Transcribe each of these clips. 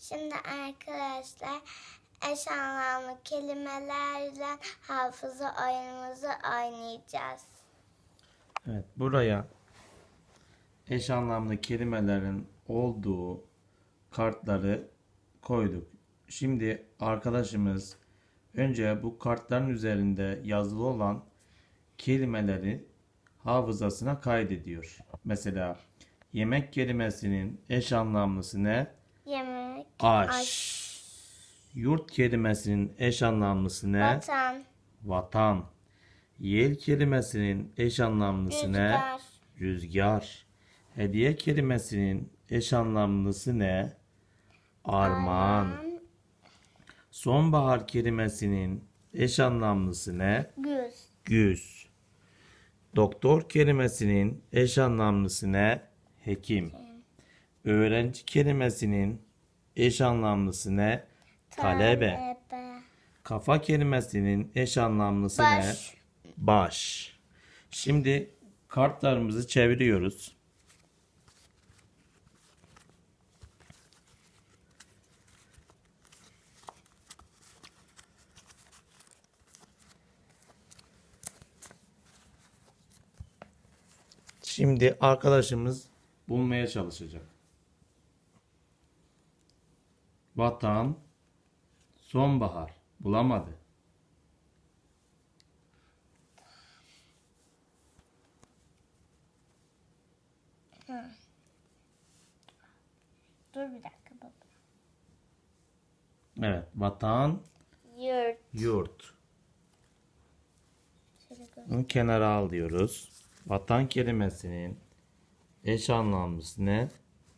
Şimdi arkadaşlar eş anlamlı kelimelerle hafıza oyunumuzu oynayacağız. Evet, buraya eş anlamlı kelimelerin olduğu kartları koyduk. Şimdi arkadaşımız önce bu kartların üzerinde yazılı olan kelimeleri hafızasına kaydediyor. Mesela yemek kelimesinin eş anlamlısı ne? Aş. Yurt kelimesinin eş anlamlısı ne? vatan, Vatan. Yel kelimesinin eş anlamlısı ne? rüzgar, Rüzgar. Hediye kelimesinin eş anlamlısı ne? Armağan. armağan, Sonbahar kelimesinin eş anlamlısı ne? güz, Güz. Doktor kelimesinin eş anlamlısı ne? Hekim. Öğrenci kelimesinin eş anlamlısı ne? Talebe. talebe, Kafa kelimesinin eş anlamlısı ne? Baş. Baş. Şimdi kartlarımızı çeviriyoruz. Şimdi arkadaşımız bulmaya çalışacak. Vatan, sonbahar bulamadı. Dur bir dakika baba. Evet, vatan, Yurt. yurt. Şöyle gör- Bunu kenara al diyoruz. Vatan kelimesinin eş anlamlısı ne?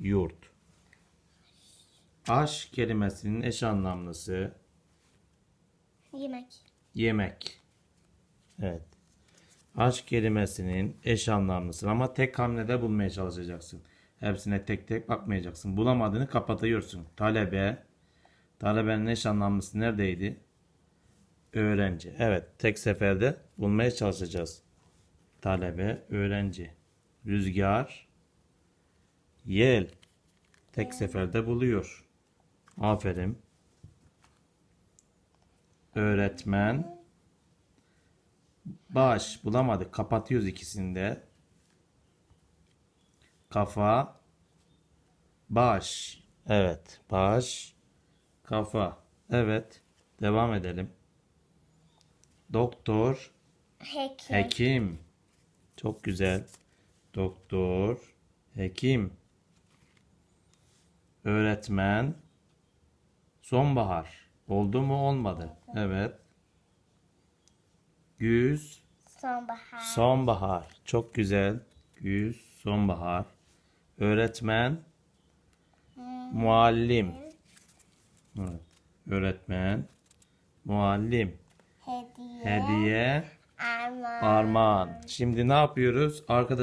Yurt. Aş kelimesinin eş anlamlısı Yemek. yemek. Evet. Aş kelimesinin eş anlamlısı ama tek hamlede bulmaya çalışacaksın. Hepsine tek tek bakmayacaksın. Bulamadığını kapatıyorsun. Talebe. Talebenin eş anlamlısı neredeydi? Öğrenci. Evet, tek seferde bulmaya çalışacağız. Talebe, öğrenci. Rüzgar, yel. Tek seferde buluyor. Aferin. Öğretmen, baş. Bulamadık. Kapatıyoruz ikisini de. Kafa, baş. Evet, baş, kafa. Evet, devam edelim. Doktor, Hekim. Hekim. Çok güzel. Doktor, hekim. Öğretmen, sonbahar. Oldu mu olmadı. Evet. Güz, Sonbahar. sonbahar. Çok güzel. Güz, sonbahar. Öğretmen, muallim. Evet. Öğretmen, muallim. Hediye. Hediye, Armağan. armağan. Şimdi ne yapıyoruz? Arkadaş